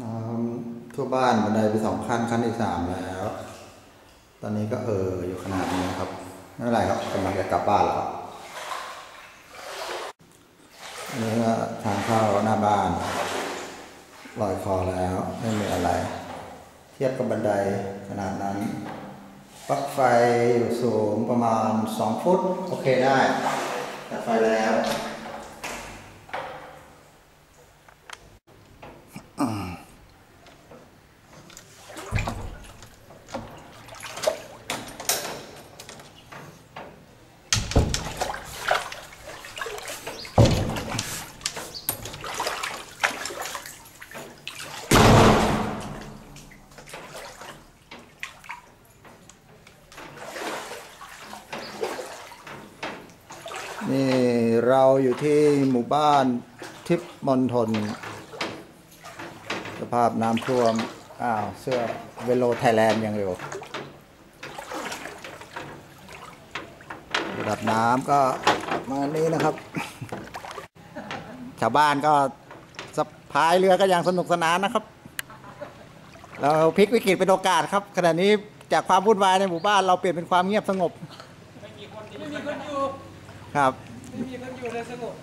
น้ำทั่วบ้านบันไดไปสองขั้นขั้นที่สามแล้ว ตอนนี้ก็เอออยู่ขนาดนี้ครับไม่เป็นไรครับกำลังจะกลับบ้านแล้วอันนี้ก็ทางเข้าหน้าบ้านลอยคอแล้วไม่มีอะไร เทียบกับบันไดขนาดนั้นปลั๊กไฟอยู่สูงประมาณ2ฟุต โอเคได้ตัดไฟแล้ว นี่เรา อยู่ที่หมู่บ้านทิพย์มณฑลสภาพน้ำท่วม อ้าว เสื้อเวโลไทยแลนด์ยังอยู่ระดับน้ำก็ประมาณนี้นะครับ ชาวบ้านก็สะพายเรือก็ยังสนุกสนานนะครับ เราพลิกวิกฤตเป็นโอกาสครับขณะนี้จากความวุ่นวายในหมู่บ้านเราเปลี่ยนเป็นความเงียบสงบ ไม่มีคนอยู่ ครับไม่มีคน อยู่เลยสงบ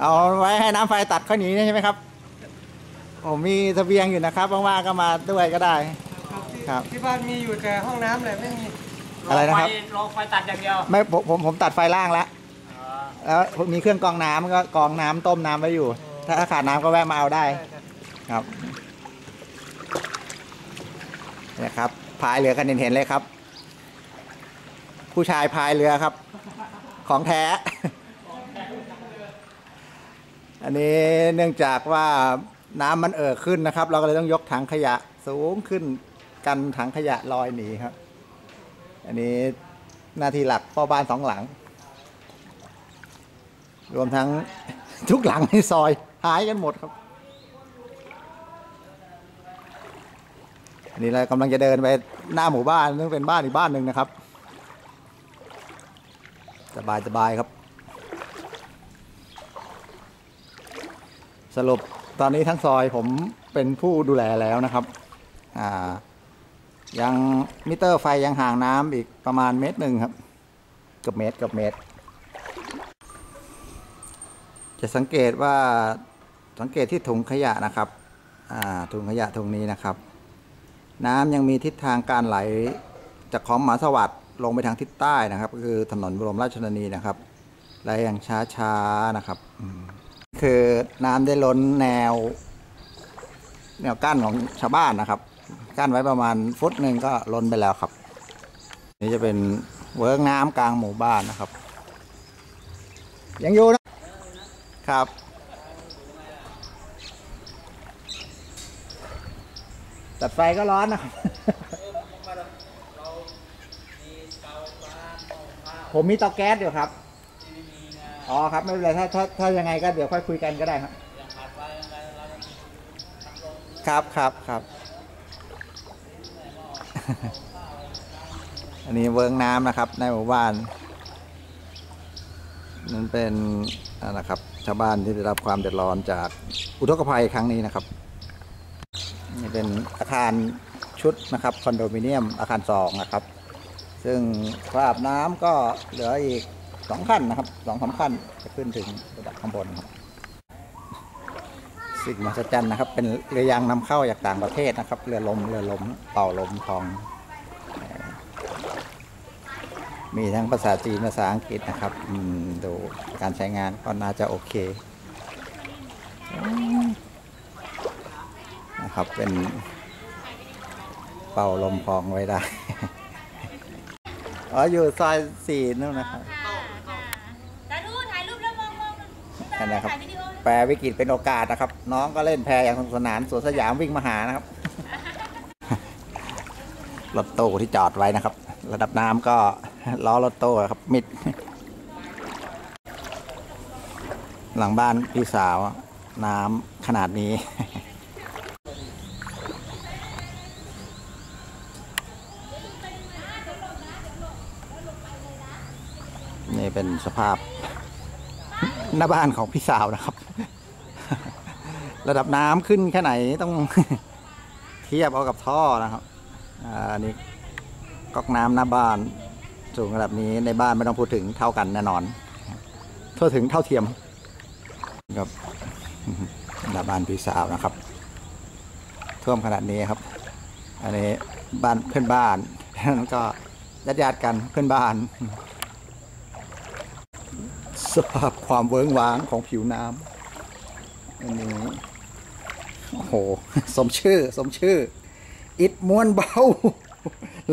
เอาไว้ให้น้ำไฟตัดเขาหนีใช่ไหมครับผมมีเสบียงอยู่นะครับว่างๆก็มาด้วยก็ได้ ครับ ที่ครับที่บ้านมีอยู่แต่ห้องน้ำแหละไม่มีอะไรนะครับรอไฟตัดอย่างเดียว ไม่ผมผมผมตัดไฟล่างแล้วแล้วมีเครื่องกรองน้ำก็กรองน้ำต้มน้ำไว้อยู่ ถ้าขาดน้ำก็แวะมาเอาได้ใช่ครับครับเนี่ยครับพายเรือกันเห็นๆเลยครับ ผู้ชายพายเรือครับ ของแท้ อั นนี้เนื่องจากว่าน้ำมันเอ่อขึ้นนะครับ เราก็เลยต้องยกถังขยะสูงขึ้นกันถังขยะลอยหนีครับ อันนี้หน้าที่หลักพ่อบ้านสองหลัง รวมทั้งทุกหลังในซอยหายกันหมดครับ อันนี้เรากำลังจะเดินไปหน้าหมู่บ้านซึ่งเป็นบ้านอีกบ้านหนึ่งนะครับ สบายสบายครับ สรุปตอนนี้ทั้งซอยผมเป็นผู้ดูแลแล้วนะครับอ่ายังมิเตอร์ไฟยังห่างน้ำอีกประมาณเมตรหนึ่งครับเกือบเมตรเกือบเมตร จะสังเกตว่าสังเกตที่ถุงขยะนะครับอ่าถุงขยะถุงนี้นะครับ น้ำยังมีทิศทางการไหลจากของหมาสวัสด์ลงไปทางทิศใต้นะครับ ก็คือถนนบรมราชชนนีนะครับไหลอย่างช้าๆนะครับอืม คือน้ำได้ล้นแนว แนวกั้นของชาวบ้านนะครับ กั้นไว้ประมาณฟุตหนึ่งก็ล้นไปแล้วครับ นี่จะเป็นเวิร์กน้ำกลางหมู่บ้านนะครับ ยังอยู่นะครับ ตัดไฟก็ร้อนนะครับ ผมมีเตาแก๊สอยู่ครับ อ๋อครับไม่เป็นไรถ้าถ้าถ้ายังไงก็เดี๋ยวค่อยคุยกันก็ได้ครับครับครับครับ อันนี้เวิร์กน้ำนะครับ ในหมู่บ้านนั่นเป็นนะครับชาวบ้านที่ได้รับความเดือดร้อนจากอุทกภัยครั้งนี้นะครับนี่เป็นอาคารชุดนะครับคอนโดมิเนียมอาคารสองนะครับ ซึ่งระดับน้ำก็เหลืออีก สองขั้นนะครับสองสามขั้นจะขึ้นถึงระดับข้างบนครับ สิ่งมหัศจรรย์นะครับ เป็นเรือยางนำเข้าจากต่างประเทศนะครับ เรือลมเรือลมเป่าลมทอง มีทั้งภาษาจีนภาษาอังกฤษนะครับดูการใช้งานก็น่าจะโอเคนะครับเป็นเป่าลมพองไว้ได้ อ๋อ อยู่ซอยสี่นู่นนะครับ ค่ะค่ะตาดูถ่ายรูปแล้วมองมอง นั่นนะครับถ่ายวิดีโอเลยแปลวิกฤตเป็นโอกาสนะครับ น้องก็เล่นแพอย่างสนุกสนานสวนสยามวิ่งมาหานะครับรถตู้ที่จอดไว้นะครับ ระดับน้ำก็ล้อรถตู้ครับ มิด หลังบ้านพี่สาว น้ำขนาดนี้นี่เป็นสภาพ หน้าบ้านของพี่สาวนะครับ ระดับน้ำขึ้นแค่ไหนต้องเทียบเอากับท่อนะครับอันนี้ก๊อกน้ำหน้าบ้านสูงระดับนี้ในบ้านไม่ต้องพูดถึงเท่ากันแน่นอนทั่วถึงเท่าเทียมครับหน้าบ้านพี่สาวนะครับท่วมขนาดนี้ครับ อันนี้บ้านเพื่อนบ้านแล้วก็ญาติญาติกันเพื่อนบ้าน สภาพความเวิ้งว้างของผิวน้ำอันนี้โอ้โห สมชื่อ สมชื่อ อิดมวนเบา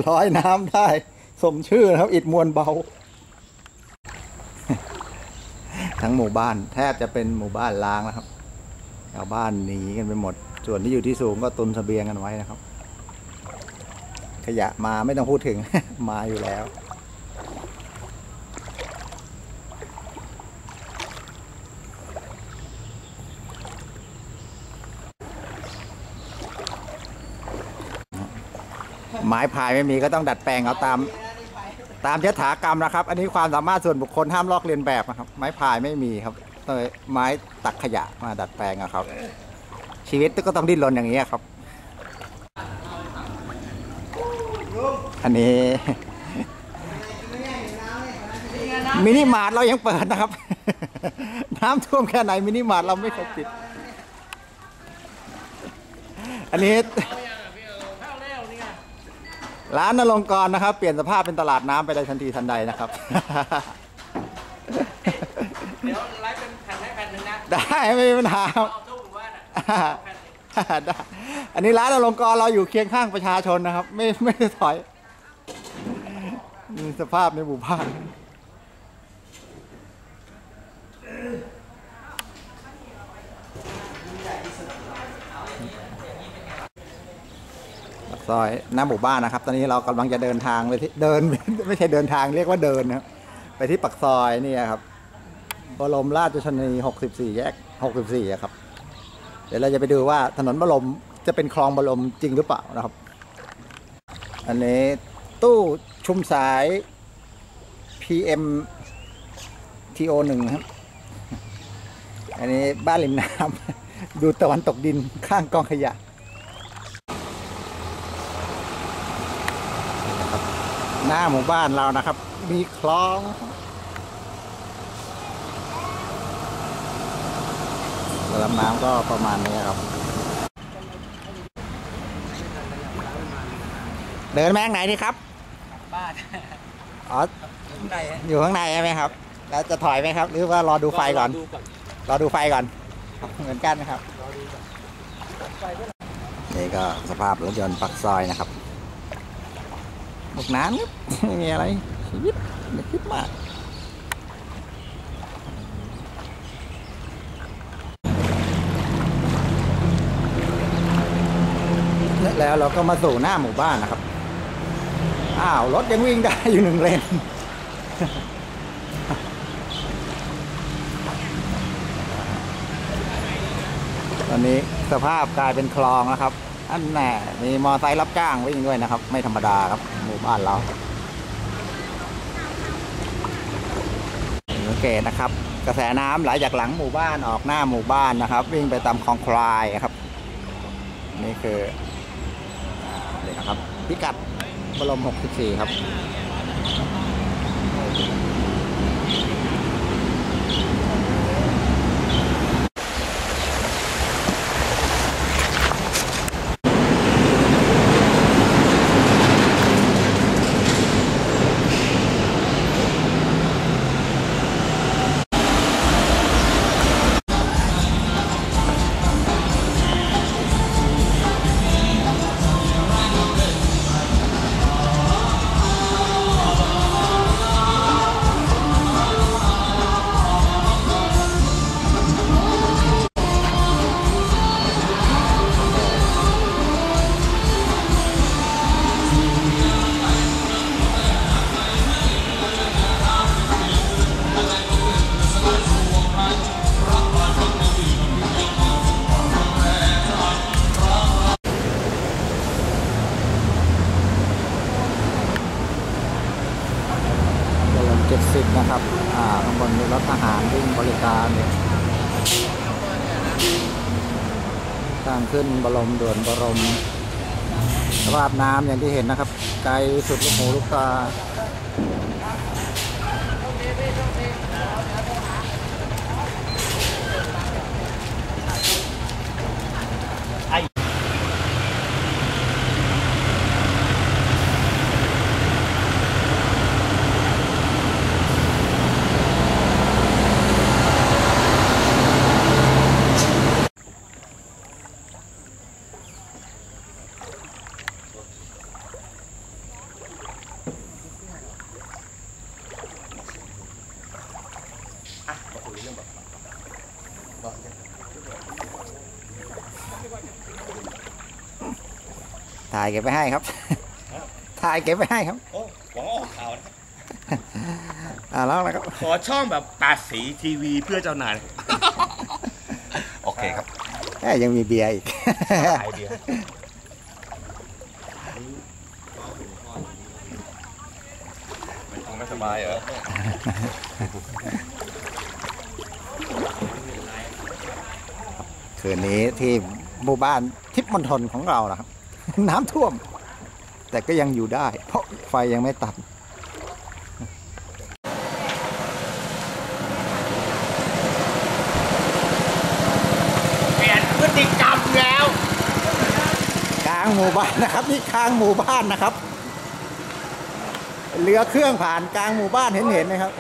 ลอยน้ำได้ สมชื่อนะครับ อิดมวนเบา ทั้งหมู่บ้านแทบจะเป็นหมู่บ้านล้างแล้วครับชาวบ้านหนีกันไปหมด ส่วนที่อยู่ที่สูงก็ตุนเสบียงกันไว้นะครับ ขยะมาไม่ต้องพูดถึง มาอยู่แล้ว ไม้พายไม่มีก็ต้องดัดแปลงเอาตาม ตามยถากรรมนะครับ อันนี้ความสามารถส่วนบุคคลห้ามลอกเลียนแบบนะครับ ไม้พายไม่มีครับต้องไม้ตักขยะมาดัดแปลงอะครับ ชีวิตก็ต้องดิ้นรนอย่างนี้ครับ อันนี้มินิมาร์ทเรายังเปิดนะครับ น้ำท่วมแค่ไหนมินิมาร์ทเราไม่เคยปิด อันนี้ ร้านนรงค์กรนะครับ เปลี่ยนสภาพเป็นตลาดน้ำไปได้ทันทีทันใดนะครับ เดี๋ยวไลฟ์เป็นแผ่นให้แผ่นหนึ่งนะได้ไม่มีปัญหาครับ เอาทุกหมู่บ้านอะแผ่นได้อันนี้ร้านอลงกรณ์เราอยู่เคียงข้างประชาชนนะครับ ไม่ไม่ได้ถอยนี่สภาพในหมู่บ้านากซอยหน้าหมู่บ้านนะครับ ตอนนี้เรากำลังจะเดินทางไปที่เดินไม่ใช่เดินทางเรียกว่าเดินนะครับไปที่ปักซอยนี่ครับบรมราชชนนี 64 แยก 64 ครับ เดี๋ยวเราจะไปดูว่าถนนบรมจะเป็นคลองบรมจริงหรือเปล่านะครับ อันนี้ตู้ชุมสาย PM TO 1นะครับ อันนี้บ้านริมน้ำ ดูตะวันตกดินข้างกองขยะนี่นะครับ หน้าหมู่บ้านเรานะครับ มีคลอง ระดับน้ำก็ประมาณนี้ครับ เดินแมงไหนดีครับ บ้านอ๋อไหนอยู่ข้างในใช่ไหมครับ แล้วจะถอยไหมครับ หรือว่ารอดูไฟก่อน ดูก่อนรอดูไฟก่อน เหมือนกันนะครับ นี่ก็สภาพรถยนต์ปักซอยนะครับบุ กน้ำครับไม่มีอะไรชีวิตไม่คิดมากแล้วเราก็มาสู่หน้าหมู่บ้านนะครับ อ้าว รถยังวิ่งได้อยู่หนึ่งเลน ตอนนี้สภาพกลายเป็นคลองแล้วครับ อันแน่มีมอไซค์รับจ้างวิ่งด้วยนะครับ ไม่ธรรมดาครับหมู่บ้านเราสังเกตนะครับ กระแสน้ำไหลจากหลังหมู่บ้านออกหน้าหมู่บ้านนะครับ วิ่งไปตามคลองคลายครับ นี่คือนี่นะครับ พิกัดบรม 64 ครับ เดินเจ็ดสิบนะครับอ่าข้างบนมีรถทหารวิ่งบริการเนี่ยทางขึ้นบรมด่วนบรมสภาพน้ำอย่างที่เห็นนะครับ ไกลสุดลูกหูลูกตา ถ่ายเก็บไปให้ครับ ถ่ายเก็บไปให้ครับ โอ้หวังออกข่าวนะครับอ่าแล้วนะครับ ขอช่องแบบแปดสีทีวีเพื่อเจ้านายโอเคครับแหม่ยังมีเบียร์อีก ไอเดียไม่สบายเหรอคืนนี้ที่หมู่บ้านทิพย์มณฑลของเรานะครับ น้ำท่วม แต่ก็ยังอยู่ได้ เพราะไฟยังไม่ตัดเปลี่ยนพฤติกรรมแล้วกลางหมู่บ้านนะครับ นี่กลางหมู่บ้านนะครับเรือเครื่องผ่านกลางหมู่บ้านเห็นเห็นๆนะครับ